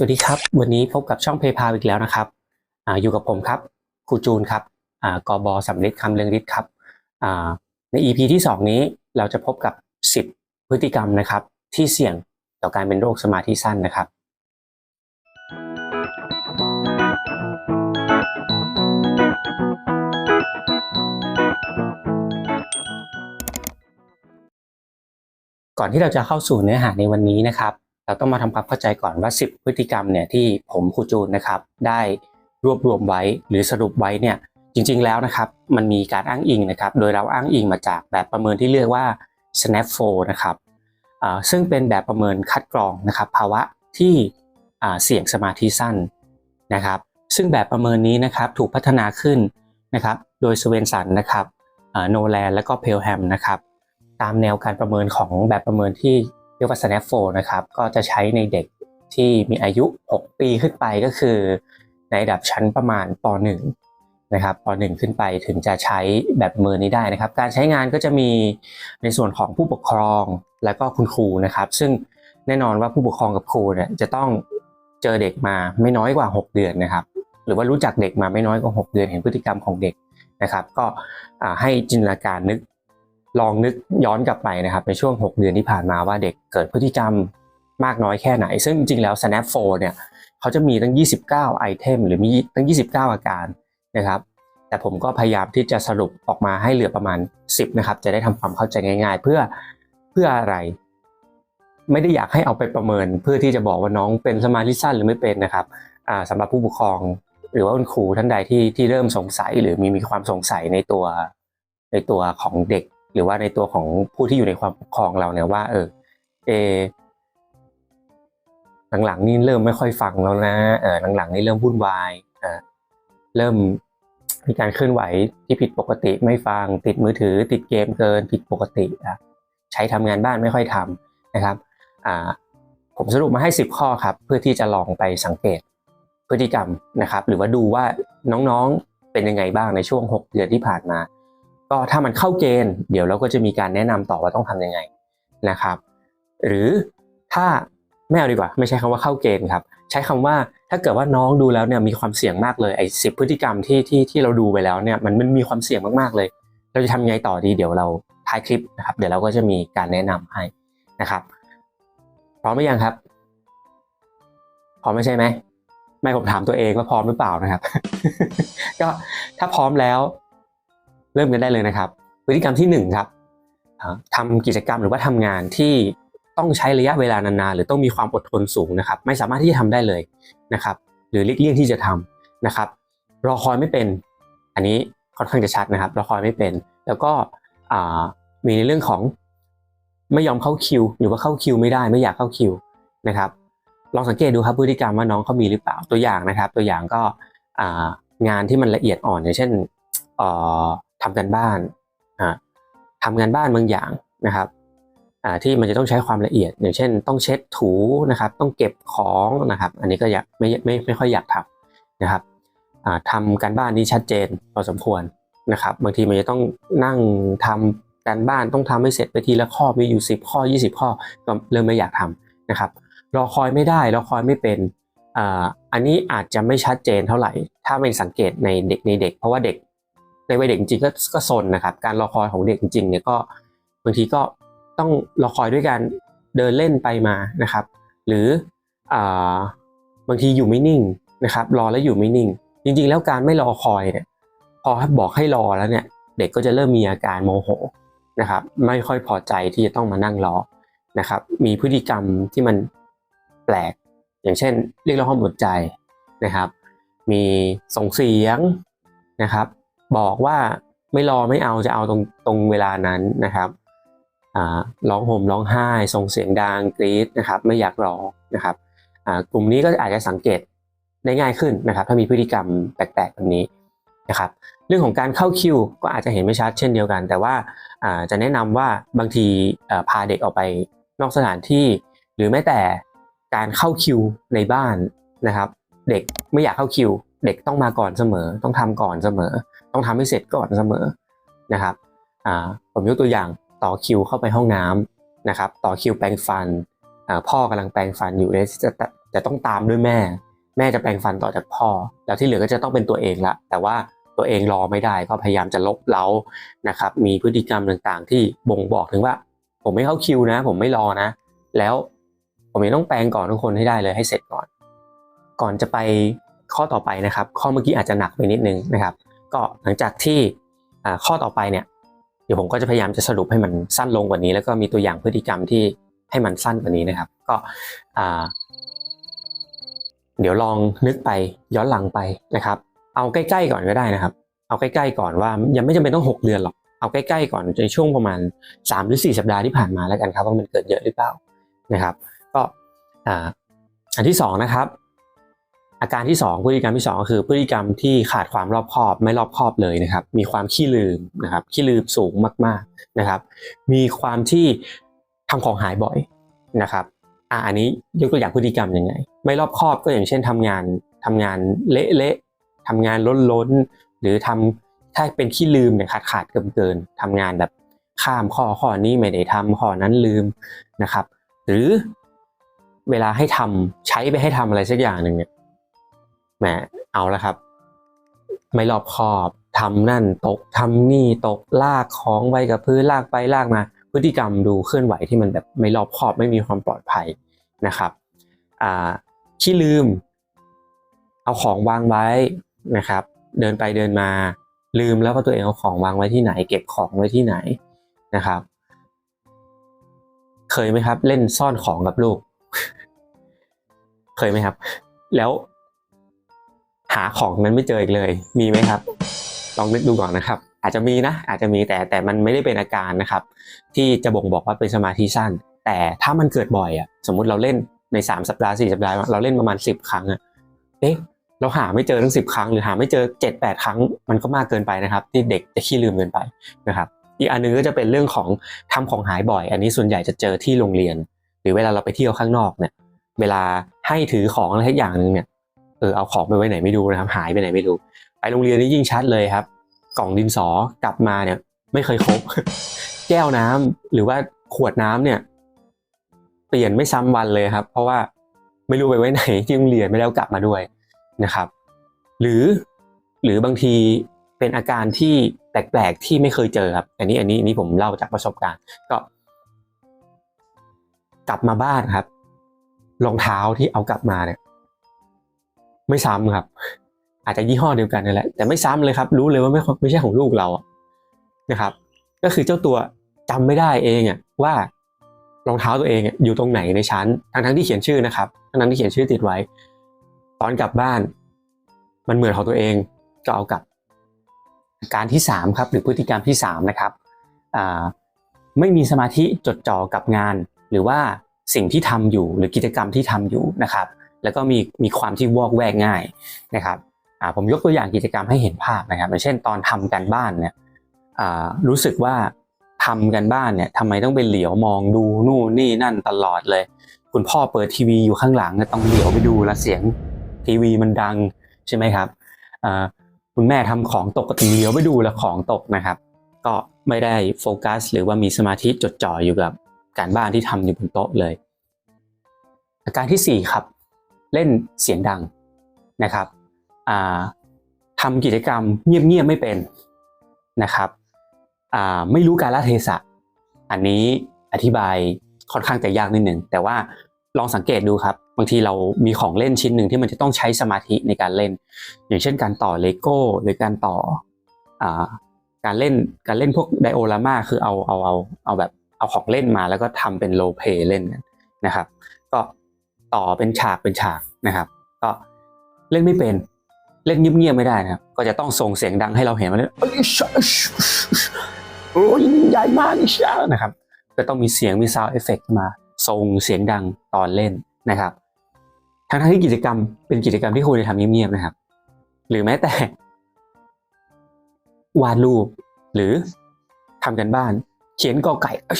สวัสดีครับ วันนี้พบกับช่องเพย์พาอีกแล้วนะครับออยู่กับผมครับครูจูนครับอ่ากบสำลิดคำเรืองฤทธิ์ครับใน EP ที่ 2 นี้เราจะพบกับ 10 พฤติกรรมนะครับ ที่เสี่ยงต่อการเป็นโรคสมาธิสั้นนะครับ ก่อนที่เราจะเข้าสู่เนื้อหาในวันนี้นะครับ เราต้องมาทำความเข้าใจก่อนว่า 10 พฤติกรรมเนี่ยที่ผมครูจูนนะครับ ได้รวบรวมไว้หรือสรุปไว้เนี่ยจริงๆแล้วนะครับมันมีการอ้างอิงนะครับ โดยเราอ้างอิงมาจากแบบประเมินที่เรียกว่า SNAP4 นะครับซึ่งเป็นแบบประเมินคัดกรองนะครับภาวะที่เสี่ยงสมาธิสั้นนะครับ ซึ่งแบบประเมินนี้นะครับถูกพัฒนาขึ้นนะครับโดยสเวนสันนะครับโนแลนและก็เพลแฮมนะครับตามแนวการประเมินของแบบประเมินที่ เรียกว่า SNAP4 นะครับ ก็จะใช้ในเด็กที่มีอายุ 6 ปีขึ้นไปก็คือ ในระดับชั้นประมาณป .1 นะครับป .1 ขึ้นไปถึงจะใช้แบบมินนี้ได้นะครับ การใช้งานก็จะมีในส่วนของผู้ปกครองและก็คุณครูนะครับ ซึ่งแน่นอนว่าผู้ปกครองกับครูเนี่ยจะต้องเจอเด็กมาไม่น้อยกว่า 6 เดือนนะครับ หรือว่ารู้จักเด็กมาไม่น้อยกว่า 6 เดือนเห็นพฤติกรรมของเด็กนะครับ ก็ให้จินตนาการนึก ลองนึกย้อนกลับไปนะครับในช่วง 6 เดือนที่ผ่านมาว่าเด็กเกิดพฤติกรรมมากน้อยแค่ไหน ซึ่งจริงๆแล้ว Snap 4เนี่ยเขาจะมีตั้ง 29 ไอเทม หรือมีตั้ง 29 อาการนะครับ แต่ผมก็พยายามที่จะสรุปออกมาให้เหลือประมาณ 10 นะครับ จะได้ทำความเข้าใจง่าย ๆ เพื่อเพื่ออะไร ไม่ได้อยากให้เอาไปประเมิน เพื่อที่จะบอกว่าน้องเป็นสมาธิสั้นหรือไม่เป็นนะครับอ่าสำหรับผู้ปกครอง หรือว่าคุณครูท่านใดที่ที่เริ่มสงสัย หรือมีมีความสงสัยในตัวในตัวของเด็ก หรือว่าในตัวของผู้ที่อยู่ในความปกครองเราเนี่ยว่า เออเอหลังๆนี่เริ่มไม่ค่อยฟังแล้วนะเออหลังๆนี่เริ่มวุ่นวายอ่าเริ่มมีการเคลื่อนไหวที่ผิดปกติไม่ฟังติดมือถือ ติดเกมเกินผิดปกติอะใช้ทำงานบ้านไม่ค่อยทำนะครับอ่าผมสรุปมาให้ 10 ข้อครับ เพื่อที่จะลองไปสังเกตพฤติกรรมนะครับ หรือว่าดูว่าน้องๆเป็นยังไงบ้างในช่วง 6 เดือนที่ผ่านมา ก็ถ้ามันเข้าเกณฑ์เดี๋ยวเราก็จะมีการแนะนำต่อว่าต้องทำยังไงนะครับ หรือถ้าไม่เอาดีกว่า ไม่ใช้คำว่าเข้าเกณฑ์ครับ ใช้คำว่าถ้าเกิดว่าน้องดูแล้วเนี่ยมีความเสี่ยงมากเลยไอ้สิพฤติกรรมที่ที่ที่เราดูไปแล้วเนี่ยมันมันมีความเสี่ยงมากๆเลย เราจะทำยังไงต่อดีเดี๋ยวเราท้ายคลิปนะครับ เดี๋ยวเราก็จะมีการแนะนำให้นะครับพร้อมหรือยังครับพร้อมไม่ใช่ไหมไม่ผมถามตัวเองว่าพร้อมหรือเปล่านะครับ ก็ถ้าพร้อมแล้ว เริ่มกันได้เลยนะครับ พฤติกรรมที่หนึ่งครับอ่าทำกิจกรรมหรือว่าทำงานที่ต้องใช้ระยะเวลานานๆหรือต้องมีความอดทนสูงนะครับ ไม่สามารถที่จะทำได้เลยนะครับ หรือเลี่ยงที่จะทำนะครับ รอคอยไม่เป็น อันนี้ค่อนข้างจะชัดนะครับ รอคอยไม่เป็น แล้วก็มีในเรื่องของไม่ยอมเข้าคิว หรือว่าเข้าคิวไม่ได้ไม่อยากเข้าคิวนะครับลองสังเกตดูครับพฤติกรรมว่าน้องเขามีหรือเปล่าตัวอย่างนะครับ ตัวอย่างก็งานที่มันละเอียดอ่อนอย่างเช่นอ ทำกันบ้านอ่าทำงานบ้านบางอย่างนะครับที่มันจะต้องใช้ความละเอียด อย่างเช่น ต้องเช็ดถูนะครับ ต้องเก็บของนะครับ อันนี้ก็อยากไม่ไม่ไม่ค่อยอยากทำนะครับอ่าทำการบ้านนี้ชัดเจนพอสมควรนะครับ บางทีมันจะต้องนั่งทำการบ้านต้องทำให้เสร็จไปทีละข้อมีอยู่ 10 ข้อ 20 ข้อก็เริ่มไม่อยากทำนะครับรอคอยไม่ได้รอคอยไม่เป็นอ่าอันนี้อาจจะไม่ชัดเจนเท่าไหร่ ถ้าเป็นสังเกตในเด็กในเด็ก เพราะว่าเด็ก ในวัยเด็กจริงๆก็ก็ซนนะครับ การรอคอยของเด็กจริงๆเนี่ยก็บางทีก็ต้องรอคอยด้วยการเดินเล่นไปมานะครับ หรืออ่าบางทีอยู่ไม่นิ่งนะครับ รอแล้วอยู่ไม่นิ่ง จริงๆ แล้วการไม่รอคอยเนี่ยพอบอกให้รอแล้วเนี่ย เด็กก็จะเริ่มมีอาการโมโหนะครับ ไม่ค่อยพอใจที่จะต้องมานั่งรอนะครับ มีพฤติกรรมที่มันแปลก อย่างเช่น เรียกร้องความสนใจนะครับ มีส่งเสียงนะครับ บอกว่าไม่รอไม่เอาจะเอาตรงตรงเวลานั้นนะครับร้องห่มร้องไห้ส่งเสียงดังกรี๊ดนะครับไม่อยากรอนะครับกลุ่มนี้ก็อาจจะสังเกตได้ง่ายขึ้นนะครับ ถ้ามีพฤติกรรมแปลกๆแบบนี้นะครับเรื่องของการเข้าคิวก็อาจจะเห็นไม่ชัดเช่นเดียวกัน แต่ว่าจะแนะนำว่าบางทีพาเด็กออกไปนอกสถานที่ หรือแม้แต่การเข้าคิวในบ้านนะครับ เด็กไม่อยากเข้าคิว เด็กต้องมาก่อนเสมอ ต้องทำก่อนเสมอ ต้องทำให้เสร็จก่อนเสมอนะครับอ่าผมยกตัวอย่างต่อคิวเข้าไปห้องน้ำนะครับต่อคิวแปรงฟันอ่าพ่อกำลังแปรงฟันอยู่เลยจะแต่ต้องตามด้วยแม่ แม่จะแปลงฟันต่อจากพ่อ แล้วที่เหลือก็จะต้องเป็นตัวเองละ แต่ว่าตัวเองรอไม่ได้ก็พยายามจะลบเล้านะครับมีพฤติกรรมต่างๆ ที่บ่งบอกถึงว่า ผมไม่เข้าคิวนะ ผมไม่รอนะ แล้วผมยังต้องแปลงก่อนทุกคนให้ได้เลยให้เสร็จก่อน ก่อนจะไปข้อต่อไปนะครับ ข้อเมื่อกี้อาจจะหนักไปนิดนึงนะครับ ก็หลังจากที่ข้อต่อไปเนี่ยเดี๋ยวผมก็จะพยายามจะสรุปให้มันสั้นลงกว่านี้ แล้วก็มีตัวอย่างพฤติกรรมที่ให้มันสั้นกว่านี้นะครับ ก็เดี๋ยวลองนึกไปย้อนหลังไปนะครับ เอาใกล้ๆก่อนก็ได้นะครับ เอาใกล้ๆก่อนว่ายังไม่จำเป็นต้อง 6 เดือนหรอกเอาใกล้ๆก่อนในช่วงประมาณ 3 หรือ 4 สัปดาห์ที่ผ่านมาแล้วกันครับว่ามันเกิดเยอะหรือเปล่านะครับ ก็อันที่สองนะครับ อาการที่สองพฤติกรรมที่สองก็คือพฤติกรรมที่ขาดความรอบคอบไม่รอบคอบเลยนะครับ มีความขี้ลืมนะครับขี้ลืมสูงมากๆนะครับ มีความที่ทำของหายบ่อยนะครับอ่าอันนี้ยกตัวอย่างพฤติกรรมยังไง ไม่รอบคอบก็อย่างเช่นทำงานทำงานเละๆทำงานล้นๆหรือทำถ้าเป็นขี้ลืมเนี่ยขาดขาดเกินเกินทำงานแบบข้ามข้อข้อนี้ไม่ได้ทำข้อนั้นลืมนะครับ หรือเวลาให้ทำใช้ไปให้ทำอะไรสักอย่างหนึ่งเนี่ย แหมเอาและครับ ไม่รอบคอบทำนั่นตกทำนี่ตกลากของไว้กับพื้นลากไปลากมา พฤติกรรมดูเคลื่อนไหวที่มันแบบไม่รอบคอบไม่มีความปลอดภัยนะครับขี้ลืม เอาของวางไว้นะครับ เดินไปเดินมาลืมแล้วว่าตัวเองเอาของวางไว้ที่ไหน เก็บของไว้ที่ไหนนะครับ เคยไหมครับ เล่นซ่อนของกับลูก เคยไหมครับ แล้ว หาของนั้นไม่เจออีกเลย มีไหมครับ ลองนึกดูก่อนนะครับ อาจจะมีนะ อาจจะมีแต่แต่มันไม่ได้เป็นอาการนะครับ ที่จะบ่งบอกว่าเป็นสมาธิสั้น แต่ถ้ามันเกิดบ่อยอะสมมุติเราเล่นในสามสัปดาห์สี่สัปดาห์เราเล่นประมาณสิบครั้งอะเอ๊ะเราหาไม่เจอทั้งสิบครั้ง หรือหาไม่เจอเจ็ดแปดครั้ง มันก็มากเกินไปนะครับ ที่เด็กจะขี้ลืมเกินไปนะครับอีกอันหนึงก็จะเป็นเรื่องของทำของหายบ่อย อันนี้ส่วนใหญ่จะเจอที่โรงเรียน หรือเวลาเราไปเที่ยวข้างนอกเนี่ยเวลาให้ถือของอะไรสักอย่างหนึ่งเนี่ย เออเอาของไปไว้ไหนไม่รู้นะครับหายไปไหนไม่รู้ไปโรงเรียนนี่ยิ่งชัดเลยครับ กล่องดินสอกลับมาเนี่ย ไม่เคยครบ แก้วน้ำหรือว่าขวดน้ำเนี่ย เปลี่ยนไม่ซ้ำวันเลยครับ เพราะว่าไม่รู้ไปไว้ไหนที่โรงเรียนไม่ได้เอากลับมาด้วยนะครับ หรือหรือบางทีเป็นอาการที่แปลกๆที่ไม่เคยเจอครับ อันนี้อันนี้นนี้ผมเล่าจากประสบการณ์ก็ กลับมาบ้านครับรองเท้าที่เอากลับมาเนี่ย ไม่ซ้ำครับ อาจจะยี่ห้อเดียวกันนี่แหละแต่ไม่ซ้ำเลยครับ รู้เลยว่าไม่ไม่ใช่ของลูกเราอะนะครับ ก็คือเจ้าตัวจำไม่ได้เองอะว่ารองเท้าตัวเองอยู่ตรงไหนในชั้นทั้งทั้งที่เขียนชื่อนะครับทั้งทั้งที่เขียนชื่อติดไว้ ตอนกลับบ้าน มันเหมือนของตัวเองก็เอากลับการที่สามครับหรือพฤติกรรมที่สามนะครับไม่มีสมาธิจดจ่อกับงาน หรือว่าสิ่งที่ทำอยู่หรือกิจกรรมที่ทำอยู่นะครับ แล้วก็มีมีความที่วอกแวกง่ายนะครับอ่าผมยกตัวอย่างกิจกรรมให้เห็นภาพนะครับอย่างเช่นตอนทำการบ้านเนี่ยอ่ารู้สึกว่าทำกันบ้านเนี่ยทำไมต้องเป็นเหลียวมองดูนู่นนี่นั่นตลอดเลย คุณพ่อเปิดทีวีอยู่ข้างหลังต้องเหลียวไปดูแล้วเสียงทีวีมันดังใช่ไหมครับอ่าคุณแม่ทำของตกก็ต้องเหลียวไปดูแล้วของตกนะครับ ก็ไม่ได้โฟกัส หรือว่ามีสมาธิจดจ่ออยู่กับการบ้านที่ทำอยู่บนโต๊ะเลย อาการที่สี่ครับ เล่นเสียงดังนะครับทำกิจกรรมเงียบๆไม่เป็นนะครับไม่รู้การละเทศะ อันนี้อธิบายค่อนข้างจะยากนิดหนึ่งแต่ว่าลองสังเกตดูครับ บางทีเรามีของเล่นชิ้นหนึ่งที่มันจะต้องใช้สมาธิในการเล่น อย่างเช่นการต่อเลโก้หรือการต่ออการเล่นการเล่นพวกไดโอรามาคือเอาเอาเอาเอาแบบเอาของเล่นมาแล้วก็ทำเป็นโรลเพเล่นนะครับ ต่อเป็นฉากเป็นฉากนะครับ ก็เล่นไม่เป็นเล่นเงียบๆไม่ได้นะครับ ก็จะต้องส่งเสียงดังให้เราเห็นว่าเอ้ยชะโอ้ยใหญ่มากอีชานะครับ ก็ต้องมีเสียงมีซาวเอฟเฟกมาส่งเสียงดังตอนเล่นนะครับ ทั้งที่กิจกรรมเป็นกิจกรรมที่ควรจะทำเงียบๆนะครับ หรือแม้แต่ วาดรูป หรือทำกันบ้าน เขียนกอไก่อั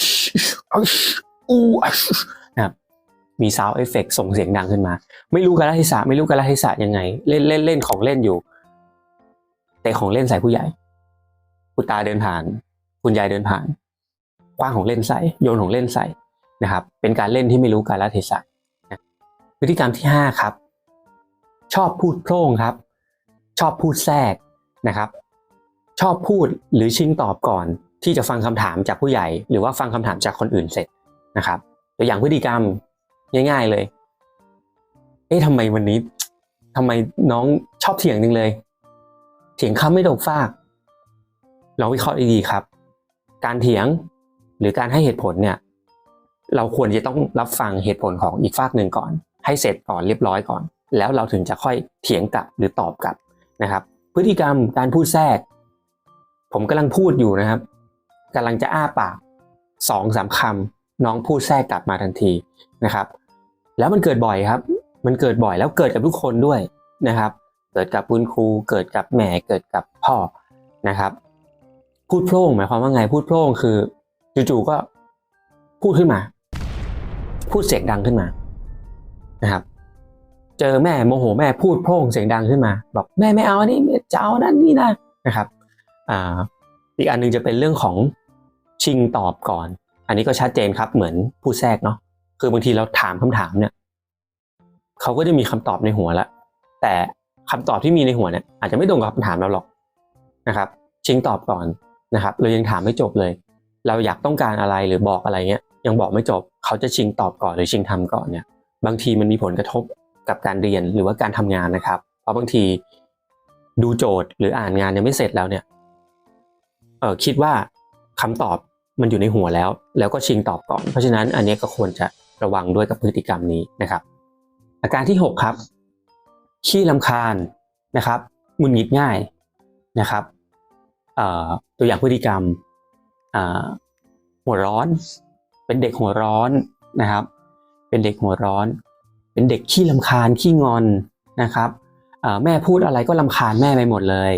มีซาวเอฟเฟกส่งเสียงดังขึ้นมา ไม่รู้กาลเทศะไม่รู้กาลเทศะยังไง เล่นเล่นเล่นของเล่นอยู่ แต่ของเล่นใส่ผู้ใหญ่ คุณตาเดินผ่าน คุณยายเดินผ่านคว้างของเล่นใส่ โยนของเล่นใส่นะครับ เป็นการเล่นที่ไม่รู้กาลเทศะพฤติกรรมที่ห้าครับ ชอบพูดโพร่งครับ ชอบพูดแทรกนะครับ ชอบพูดหรือชิงตอบก่อน ที่จะฟังคำถามจากผู้ใหญ่ หรือว่าฟังคำถามจากคนอื่นเสร็จนะครับ ตัวอย่างพฤติกรรม ง่าย ๆเลย เอ๊ะทำไมวันนี้ทำไมน้องชอบเถียงจังเลย เถียงคำไม่ตกฟากลองวิเคราะห์ดีๆครับ การเถียงหรือการให้เหตุผลเนี่ย เราควรจะต้องรับฟังเหตุผลของอีกฝากหนึ่งก่อน ให้เสร็จก่อนเรียบร้อยก่อน แล้วเราถึงจะค่อยเถียงกลับหรือตอบกลับนะครับ พฤติกรรมการพูดแทรก ผมกำลังพูดอยู่นะครับกำลังจะอ้าปากสองสามคำน้องพูดแทรกกลับมาทันทีนะครับ แล้วมันเกิดบ่อยครับ มันเกิดบ่อยแล้วเกิดกับทุกคนด้วยนะครับ เกิดกับคุณครู เกิดกับแม่ เกิดกับพ่อนะครับ พูดโพร่งหมายความว่าไง พูดโพร่งคือจู่ๆก็พูดขึ้นมา พูดเสียงดังขึ้นมานะครับ เจอแม่โมโหแม่พูดโพร่งเสียงดังขึ้นมา บอกแม่ไม่เอาอันนี้จะเอานั่นนี่นะนะครับอ่าอีกอันหนึงจะเป็นเรื่องของชิงตอบก่อน อันนี้ก็ชัดเจนครับเหมือนพูดแทรกเนาะ คือบางทีเราถามคำถามเนี่ยเขาก็จะมีคำตอบในหัวแล้วแต่คำตอบที่มีในหัวเนี่ยอาจจะไม่ตรงกับคำถามเราหรอกนะครับชิงตอบก่อนนะครับเรายังถามไม่จบเลย เราอยากต้องการอะไรหรือบอกอะไรเงี้ยยังบอกไม่จบเขาจะชิงตอบก่อนหรือชิงทำก่อนเนี่ย บางทีมันมีผลกระทบกับการเรียนหรือว่าการทำงานนะครับ เพราะบางทีดูโจทย์หรืออ่านงานยังไม่เสร็จแล้วเนี่ยเออคิดว่าคำตอบมันอยู่ในหัวแล้ว แล้วก็ชิงตอบก่อน เพราะฉะนั้นอันนี้ก็ควรจะ ระวังด้วยกับพฤติกรรมนี้นะครับ อาการที่ 6 ครับ ขี้ลำคาญนะครับหงุนงิดง่ายนะครับตัวอย่างพฤติกรรมหัวร้อน เป็นเด็กหัวร้อนนะครับ เป็นเด็กหัวร้อน เป็นเด็กขี้ลำคาญขี้งอนนะครับแม่พูดอะไรก็ลำคาญแม่ไปหมดเลย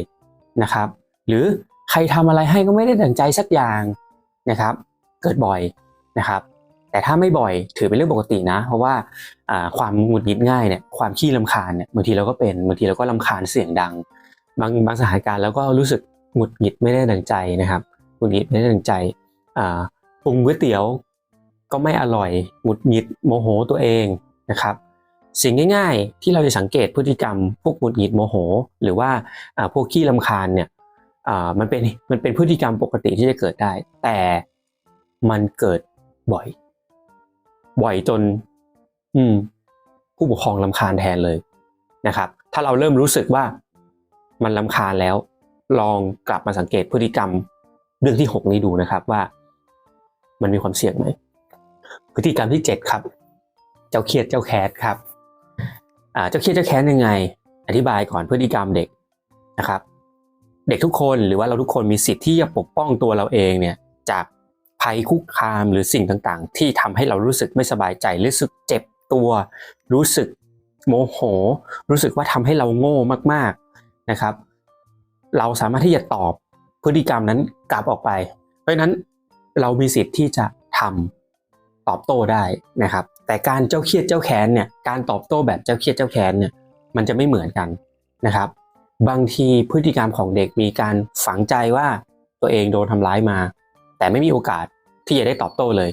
นะครับ หรือใครทำอะไรให้ก็ไม่ได้ดั่งใจสักอย่างนะครับ เกิดบ่อยนะครับ แต่ถ้าไม่บ่อยถือเป็นเรื่องปกตินะ เพราะว่าความหงุดหงิดง่ายเนี่ยความขี้ลำคาญเนี่ยบางทีเราก็เป็นบางทีเราก็ลำคาญเสียงดัง บางบางสถานการณ์แล้วก็รู้สึกหงุดหงิดไม่ได้ดังใจนะครับหงุดหงิดไม่ได้ดังใจปรุงก๋วยเตี๋ยวก็ไม่อร่อยหงุดหงิดโมโหตัวเองนะครับสิ่งง่ายๆ ที่เราจะสังเกตพฤติกรรม พวกหงุดหงิดโมโห หรือว่าพวกขี้ลำคาญเนี่ยมันเป็นมันเป็นพฤติกรรมปกติที่จะเกิดได้ แต่มันเกิดบ่อย บ่อยจน อืม ผู้ปกครองลำคาญแทนเลยนะครับ ถ้าเราเริ่มรู้สึกว่ามันลำคาญแล้ว ลองกลับมาสังเกตพฤติกรรม เรื่องที่หกนี้ดูนะครับว่า มันมีความเสี่ยงไหมพฤติกรรมที่เจ็ดครับ เจ้าเครียดเจ้าแคสครับเจ้าเครียดเจ้าแค้นยังไง อธิบายก่อนพฤติกรรมเด็กนะครับ เด็กทุกคนหรือว่าเราทุกคนมีสิทธิ์ที่จะปกป้องตัวเราเองเนี่ยจาก ภัยคุกคามหรือสิ่งต่างๆ ที่ทำให้เรารู้สึกไม่สบายใจรู้สึกเจ็บตัว รู้สึกโมโห รู้สึกว่าทำให้เราโง่มากๆนะครับ เราสามารถที่จะตอบพฤติกรรมนั้นกลับออกไป เพราะฉะนั้นเรามีสิทธิ์ที่จะทำตอบโต้ได้นะครับ แต่การเจ้าเครียดเจ้าแค้นเนี่ยการตอบโต้แบบเจ้าเครียดเจ้าแค้นเนี่ยมันจะไม่เหมือนกันนะครับ บางทีพฤติกรรมของเด็กมีการฝังใจว่าตัวเองโดนทำร้ายมา แต่ไม่มีโอกาสที่จะได้ตอบโต้เลย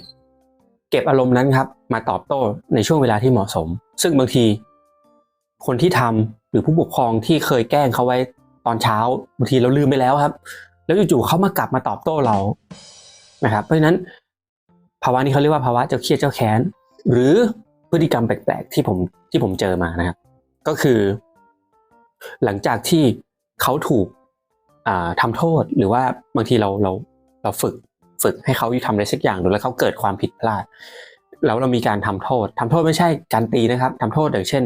เก็บอารมณ์นั้นครับ มาตอบโต้ในช่วงเวลาที่เหมาะสม ซึ่งบางที คนที่ทำหรือผู้ปกครองที่เคยแกล้งเขาไว้ตอนเช้าบางทีเราลืมไปแล้วครับ แล้วจู่ๆเขามากลับมาตอบโต้เรานะครับ เพราะฉะนั้นภาวะนี้เขาเรียกว่าภาวะเจ้าเครียดเจ้าแค้น หรือพฤติกรรมแปลกๆที่ผมที่ผมเจอมานะครับ ก็คือ หลังจากที่เขาถูกอ่าทำโทษหรือว่าบางทีเราเราเราฝึก ฝึกให้เขาทำอะไรสักอย่างดูแล้วเขาเกิดความผิดพลาด แล้วเรามีการทำโทษทำโทษไม่ใช่การตีนะครับทำโทษอย่างเช่น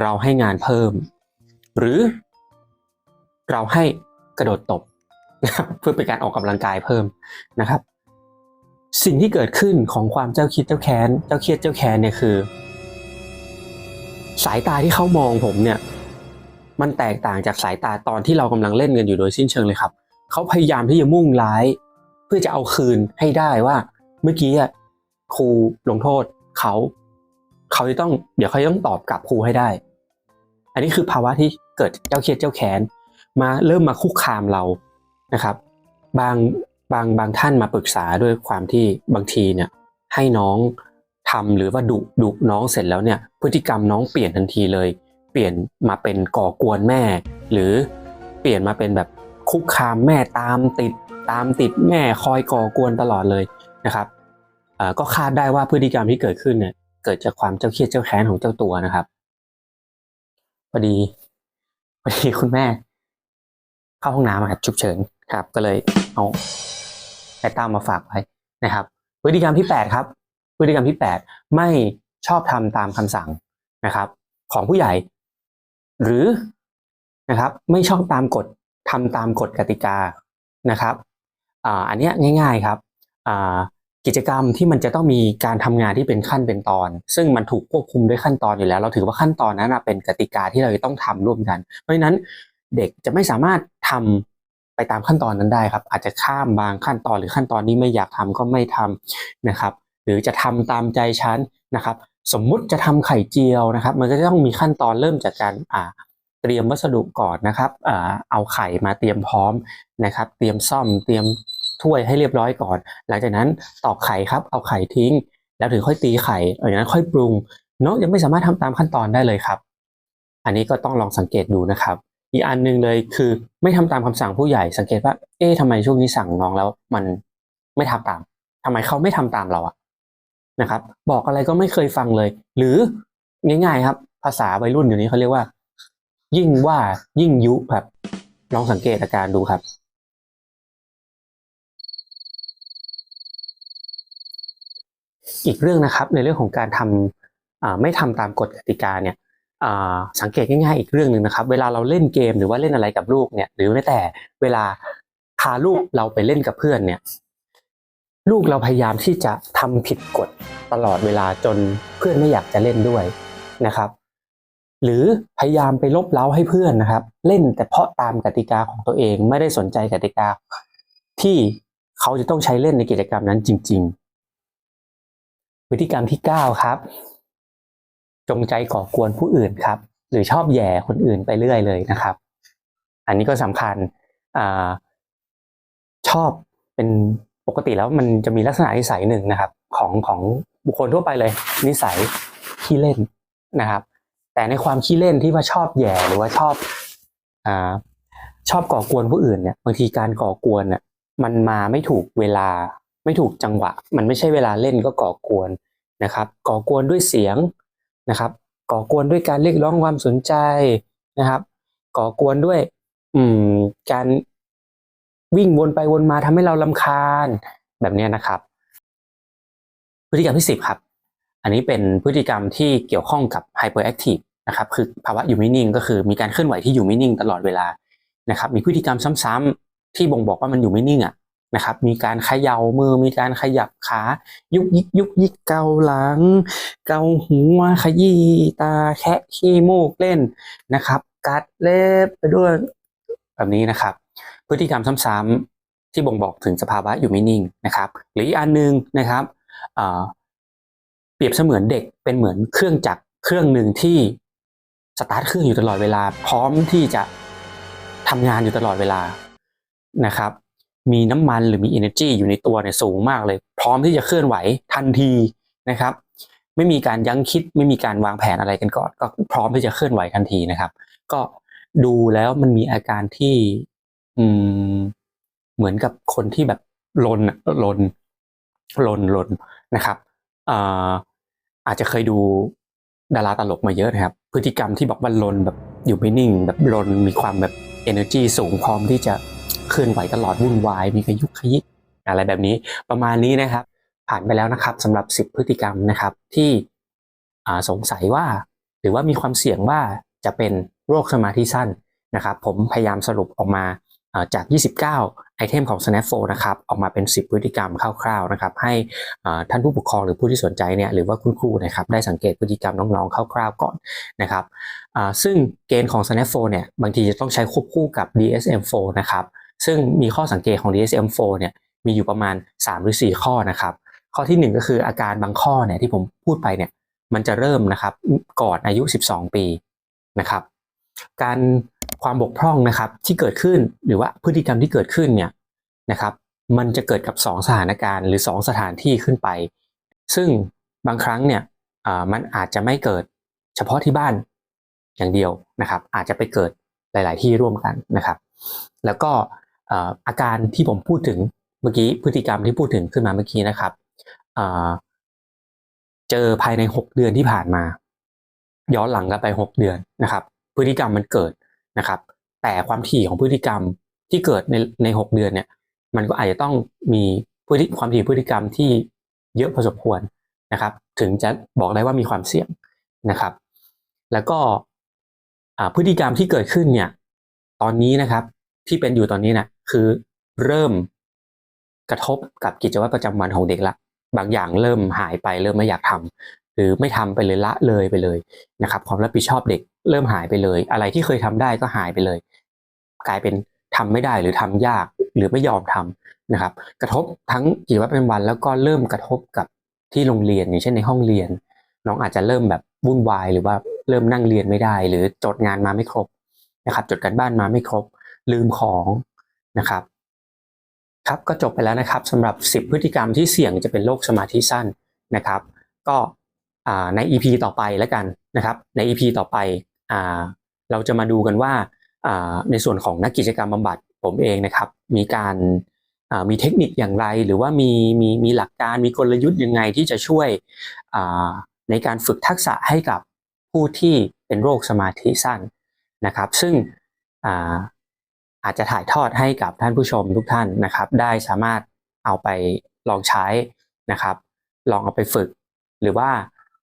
เราให้งานเพิ่ม หรือ เราให้กระโดดตบเพื่อเป็นการออกกำลังกายเพิ่มนะครับ สิ่งที่เกิดขึ้นของความเจ้าคิดเจ้าแค้น เจ้าเครียดเจ้าแค้นเนี่ยคือ สายตาที่เขามองผมเนี่ย มันแตกต่างจากสายตาตอนที่เรากำลังเล่นกันอยู่โดยสิ้นเชิงเลยครับเขาพยายามที่จะมุ่งร้าย เพื่อจะเอาคืนให้ได้ว่า เมื่อกี้ครูลงโทษเขาเขาจะต้องเดี๋ยวเขาจะต้องตอบกลับครูให้ได้ อันนี้คือภาวะที่เกิดเจ้าเครียดเจ้าแค้นมาเริ่มมาคุกคามเรานะครับ บางบางบางท่านมาปรึกษาด้วยความที่บางทีเนี่ยให้น้องทำหรือว่าดุดุน้องเสร็จแล้วเนี่ยพฤติกรรมน้องเปลี่ยนทันทีเลย เปลี่ยนมาเป็นก่อกวนแม่ หรือเปลี่ยนมาเป็นแบบคุกคามแม่ตามติด ตามติดแม่คอยก่อกวนตลอดเลยนะครับก็คาดได้ว่าพฤติกรรมที่เกิดขึ้นเนี่ยเกิดจากความเจ้าเครียดเจ้าแค้นของเจ้าตัวนะครับพอดีพอดีคุณแม่ เข้าห้องน้ำอะครับฉุกเฉินครับ ก็เลยเอาไอ้ตั้มมาฝากไว้นะครับ พฤติกรรมที่แปดครับ พฤติกรรมที่แปดไม่ชอบทำตามคำสั่งนะครับ ของผู้ใหญ่ หรือนะครับ ไม่ชอบตามกฎทำตามกฎกติกานะครับ อันนี้ง่าย ๆครับกิจกรรมที่มันจะต้องมีการทำงานที่เป็นขั้นเป็นตอน ซึ่งมันถูกควบคุมด้วยขั้นตอนอยู่แล้ว เราถือว่าขั้นตอนนั้นเป็นกติกาที่เราจะต้องทำร่วมกัน เพราะฉะนั้นเด็กจะไม่สามารถทำไปตามขั้นตอนนั้นได้ครับ อาจจะข้ามบางขั้นตอนหรือขั้นตอนนี้ไม่อยากทำก็ไม่ทำนะครับ หรือจะทำตามใจฉันนะครับ สมมุติจะทำไข่เจียวนะครับ มันก็จะต้องมีขั้นตอนเริ่มจากการอ่าเตรียมวัสดุก่อนนะครับ เอาไข่มาเตรียมพร้อมนะครับ เตรียมซ่อมเตรียม ถ้วยให้เรียบร้อยก่อน หลังจากนั้นตอกไข่ครับ เอาไข่ทิ้ง แล้วถึงค่อยตีไข่หลังจากนั้นค่อยปรุงเนาะยังไม่สามารถทำตามขั้นตอนได้เลยครับ อันนี้ก็ต้องลองสังเกตดูนะครับ อีกอันหนึ่งเลยคือไม่ทำตามคำสั่งผู้ใหญ่ สังเกตว่า เอ๊ะทำไมช่วงนี้สั่งน้องแล้วมันไม่ทำตามทำไมเขาไม่ทำตามเราอะนะครับ บอกอะไรก็ไม่เคยฟังเลย หรือง่ายๆครับ ภาษาวัยรุ่นเดี๋ยวนี้เขาเรียกว่า ยิ่งว่ายิ่งยุครับ ลองสังเกตอาการดูครับ อีกเรื่องนะครับในเรื่องของการทำอ่าไม่ทำตามกฎกติกาเนี่ยสังเกตง่ายๆอีกเรื่องหนึ่งนะครับ เวลาเราเล่นเกมหรือว่าเล่นอะไรกับลูกเนี่ย หรือแม้แต่เวลาพาลูกเราไปเล่นกับเพื่อนเนี่ย ลูกเราพยายามที่จะทำผิดกฎตลอดเวลาจนเพื่อนไม่อยากจะเล่นด้วยนะครับ หรือพยายามไปลบเล้าให้เพื่อนนะครับ เล่นแต่เพาะตามกติกาของตัวเองไม่ได้สนใจกติกาที่เขาจะต้องใช้เล่นในกิจกรรมนั้นจริง ๆ พฤติกรรมที่ 9 ครับ จงใจก่อกวนผู้อื่นครับ หรือชอบแย่คนอื่นไปเรื่อยเลยนะครับ อันนี้ก็สำคัญอชอบเป็นปกติแล้วมันจะมีลักษณะนิสัยหนึ่งนะครับ ของของบุคคลทั่วไปเลย นิสัยขี้เล่นนะครับ แต่ในความขี้เล่นที่ว่าชอบแย่หรือว่าชอบอชอบก่อกวนผู้อื่นเนี่ยบางทีการก่อกวนเนี่ยมันมาไม่ถูกเวลา ไม่ถูกจังหวะ มันไม่ใช่เวลาเล่นก็ก่อกวนนะครับก่อกวนด้วยเสียงนะครับ ก่อกวนด้วยการเรียกร้องความสนใจนะครับ ก่อกวนด้วยอืมการวิ่งวนไปวนมาทำให้เราลำคาญแบบนี้นะครับ พฤติกรรมที่ 10 ครับ อันนี้เป็นพฤติกรรมที่เกี่ยวข้องกับ hyperactive นะครับคือภาวะอยู่ไม่นิ่งก็คือมีการเคลื่อนไหวที่อยู่ไม่นิ่งตลอดเวลานะครับ มีพฤติกรรมซ้ำๆที่บ่งบอกว่ามันอยู่ไม่นิ่งอะ นะครับ มีการเขย่ามือ มีการขยับขา ยุกยิกยุกยิกเกาหลัง เกาหัวขยี้ตาแคะขี้มูกเล่นนะครับ กัดเล็บไปด้วยแบบนี้นะครับ พฤติกรรมซ้ำๆที่บ่งบอกถึงสภาวะอยู่ไม่นิ่งนะครับ หรืออีกอันหนึงนะครับเอ่อเปรียบเสมือนเด็กเป็นเหมือนเครื่องจักรเครื่องหนึ่งที่สตาร์ทเครื่องอยู่ตลอดเวลา พร้อมที่จะทำงานอยู่ตลอดเวลานะครับ มีน้ำมันหรือมี energy อยู่ในตัวเนี่ยสูงมากเลย พร้อมที่จะเคลื่อนไหวทันทีนะครับ ไม่มีการยั้งคิดไม่มีการวางแผนอะไรกันก่อนก็พร้อมที่จะเคลื่อนไหวทันทีนะครับ ก็ดูแล้วมันมีอาการที่อืมเหมือนกับคนที่แบบลนลนลนลนนะครับอ่าอาจจะเคยดูดาราตลกมาเยอะนะครับ พฤติกรรมที่บอกว่าลนแบบอยู่ไม่นิ่ง แบบลนมีความแบบ energy สูงพร้อมที่จะ เคลื่อนไหวตลอดวุ่นวาย มีขยุกขยิกอะไรแบบนี้ประมาณนี้นะครับ ผ่านไปแล้วนะครับสำหรับ 10 พฤติกรรมนะครับที่สงสัยว่า หรือว่ามีความเสี่ยงว่าจะเป็นโรคสมาธิสั้นนะครับ ผมพยายามสรุปออกมาจาก 29 ไอเทมของ Snap 4นะครับออกมาเป็น 10 พฤติกรรมคร่าวๆนะครับ ให้ท่านผู้ปกครองหรือผู้ที่สนใจเนี่ยหรือว่าคุณครูนะครับได้สังเกตพฤติกรรมน้องๆคร่าวๆก่อนนะครับซึ่งเกณฑ์ของ Snap 4เนี่ยบางทีจะต้องใช้ควบคู่กับ DSM-4 นะครับ ซึ่งมีข้อสังเกตของ DSM-4 เนี่ยมีอยู่ประมาณ 3 หรือ 4 ข้อนะครับ ข้อทีหนึ่1 ก็คืออาการบางข้อเนี่ยที่ผมพูดไปเนี่ยมันจะเริ่มนะครับก่อนอายุ 12 ปีนะครับ การความบกพร่องนะครับที่เกิดขึ้นหรือว่าพฤติกรรมที่เกิดขึ้นเนี่ยนะครับ มันจะเกิดกับ 2 สถานการณ์หรือ 2 สถานที่ขึ้นไป ซึ่งบางครั้งเนี่ยอ่ามันอาจจะไม่เกิดเฉพาะที่บ้านอย่างเดียวนะครับ อาจจะไปเกิดหลาย ๆ ที่ร่วมกันนะครับ แล้วก็ อาการที่ผมพูดถึงเมื่อกี้พฤติกรรมที่พูดถึงขึ้นมาเมื่อกี้นะครับเจอภายใน 6 เดือนที่ผ่านมา ย้อนหลังกันไป 6 เดือนนะครับ พฤติกรรมมันเกิดนะครับ แต่ความถี่ของพฤติกรรมที่เกิดในใน6เดือนเนี่ย มันก็อาจจะต้องมีพฤติความถี่พฤติกรรมที่เยอะพอสมควรนะครับ ถึงจะบอกได้ว่ามีความเสี่ยงนะครับ แล้วก็พฤติกรรมที่เกิดขึ้นเนี่ย ตอนนี้นะครับที่เป็นอยู่ตอนนี้นะ คือเริ่มกระทบกับกิจวัตรประจำวันของเด็กละ บางอย่างเริ่มหายไปเริ่มไม่อยากทำหรือไม่ทำไปเลยละเลยไปเลยนะครับ ความรับผิดชอบเด็กเริ่มหายไปเลย อะไรที่เคยทำได้ก็หายไปเลย กลายเป็นทำไม่ได้หรือทำยากหรือไม่ยอมทำนะครับ กระทบทั้งกิจวัตรประจำวัน แล้วก็เริ่มกระทบกับที่โรงเรียนอย่างเช่นในห้องเรียน น้องอาจจะเริ่มแบบวุ่นวายหรือว่าเริ่มนั่งเรียนไม่ได้ หรือจดงานมาไม่ครบนะครับ จดการบ้านมาไม่ครบ ลืมของ นะครับ ครับก็จบไปแล้วนะครับสำหรับ 10 พฤติกรรมที่เสี่ยงจะเป็นโรคสมาธิสั้นนะครับ ก็ใน EP ต่อไปแล้วกันนะครับใน EP ต่อไปอเราจะมาดูกันว่าในส่วนของนักกิจกรรมบำบัดผมเองนะครับ มีการมีเทคนิคอย่างไร หรือว่ามีมีมีหลักการมีกลยุทธ์ยังไงที่จะช่วยในการฝึกทักษะให้กับผู้ที่เป็นโรคสมาธิสั้นนะครับ ซึ่ง อาจจะถ่ายทอดให้กับท่านผู้ชมทุกท่านนะครับ ได้สามารถเอาไปลองใช้นะครับ ลองเอาไปฝึก หรือว่า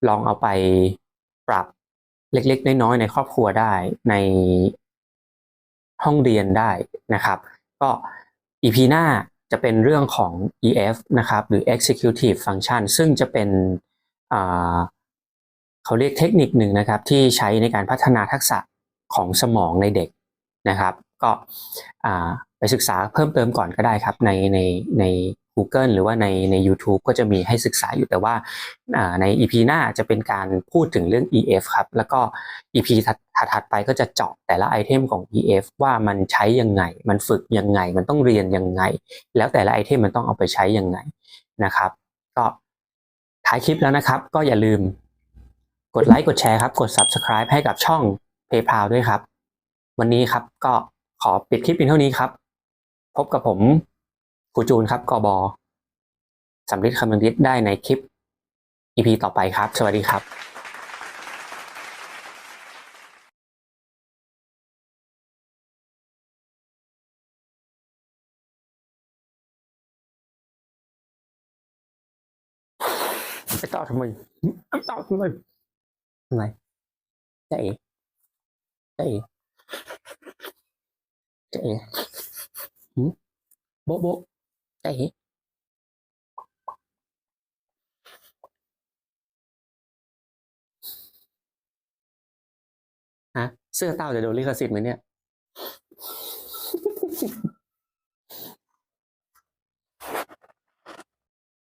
ลองเอาไปปรับเล็กๆ น้อยๆในครอบครัวได้ในห้องเรียนได้นะครับ ก็ EP หน้าจะเป็นเรื่องของ EF นะครับหรือ Executive Function ซึ่งจะเป็นเขาเรียกเทคนิคหนึ่งนะครับ ที่ใช้ในการพัฒนาทักษะของสมองในเด็กนะครับ ก็ไปศึกษาเพิ่มเติมก่อนก็ได้ครับในในใน Google หรือว่าในใน YouTube ก็จะมีให้ศึกษาอยู่แต่ว่าใน EP หน้าจะเป็นการพูดถึงเรื่อง EF ครับ แล้วก็ EP ถัดๆไปก็จะเจาะแต่ละไอเทมของ EF ว่ามันใช้ยังไง มันฝึกยังไง มันต้องเรียนยังไง แล้วแต่ละไอเทมมันต้องเอาไปใช้ยังไงนะครับ ก็ท้ายคลิปแล้วนะครับ ก็อย่าลืมกดไลค์กดแชร์ครับ กด Subscribe ให้กับช่อง PayPal ด้วยครับ วันนี้ครับก็ ขอปิดคลิปเพียงเท่านี้ครับ พบกับผมครูจูนครับกอบอสำลิดคำนึงดิษได้ในคลิป EP ต่อไปครับ สวัสดีครับไปต่อทำไมไปต่อทำไมทำไมจะเอ๋ จะอืมโบโบจะเอ๋ฮะเสื้อเต้าจะโดนลิขสิทธิ์ไหมเนี่ย